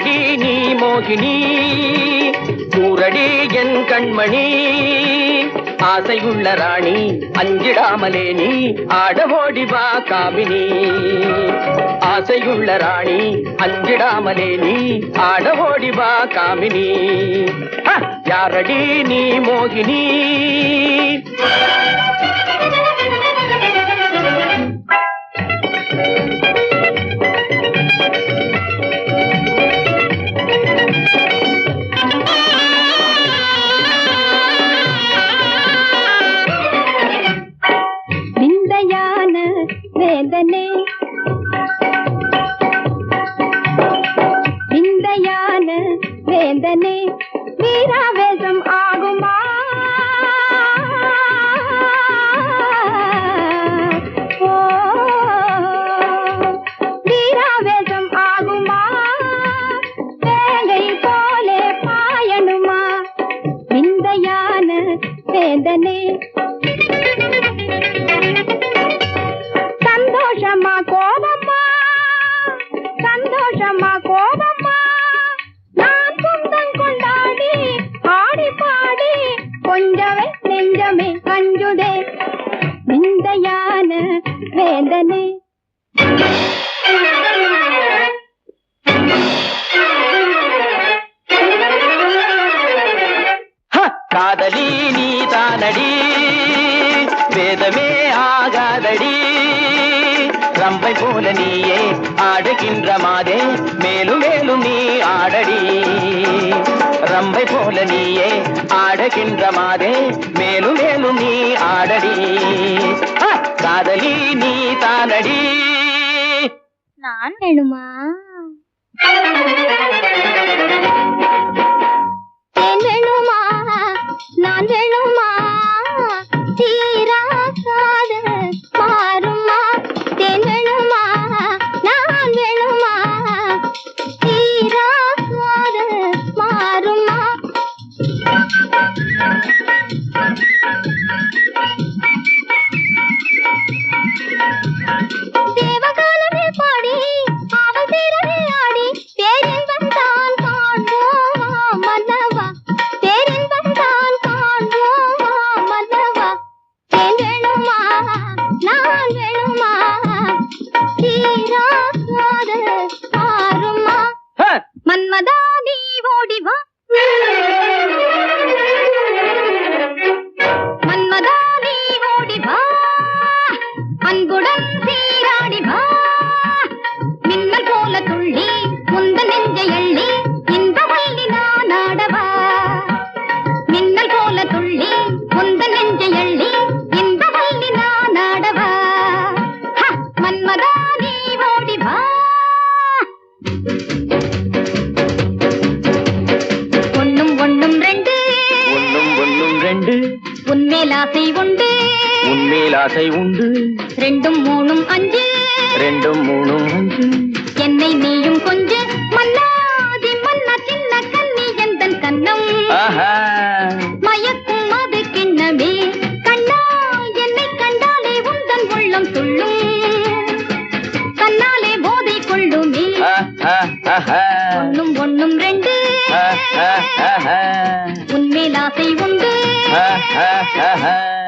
நூறடி நீ மோகினி நூறடி என் கண்மணி. ஆசையுள்ள ராணி அஞ்சிடாமலே நீ ஆடவோடி வா காமினி. ஆசையுள்ள ராணி அஞ்சிடாமலே நீ ஆடவோடி வா காமினி. யாரடி நீ மோகினி? வேதனையான வேதனை விந்தையான வேதனை வீராவேசம் கொஞ்சமே நெஞ்சமே கஞ்சுதே நிந்தையான வேதனை காதலி நீ தானடி வேதமே ஆகாதடி. ரம்பை போல நீயே ஆடுகின்ற மாதே மேலும் மேலும் நீ ஆடடி. பரம்பை போல நீயே ஆடுகின்ற மாதே மேலும் மேலும் நீ ஆடடி. காதலி நீ தானடி. நான் வேணுமா? மன்மதா நீ ஓடி ரெண்டு. உன்மேல் ஆசை உண்டு. உன்மேல் ஆசை உண்டு. ரெண்டும் மூணும் அஞ்சு. ரெண்டும் மூணும் அஞ்சு. என்னை நீயும் கொஞ்ச மன்னாதி மன்னா சின்ன கண்ணி எந்தன் கண்ணம். மயக்கும் அது கிண்ணமே. கண்ணா என்னை கண்டாலே உந்தன் உள்ளம் துள்ளும். கண்ணாலே போதை கொள்ளுமே. ஒண்ணும் ஒண்ணும் ரெண்டு. உன்மேல் ஆசை உண்டு. ha ha ha ha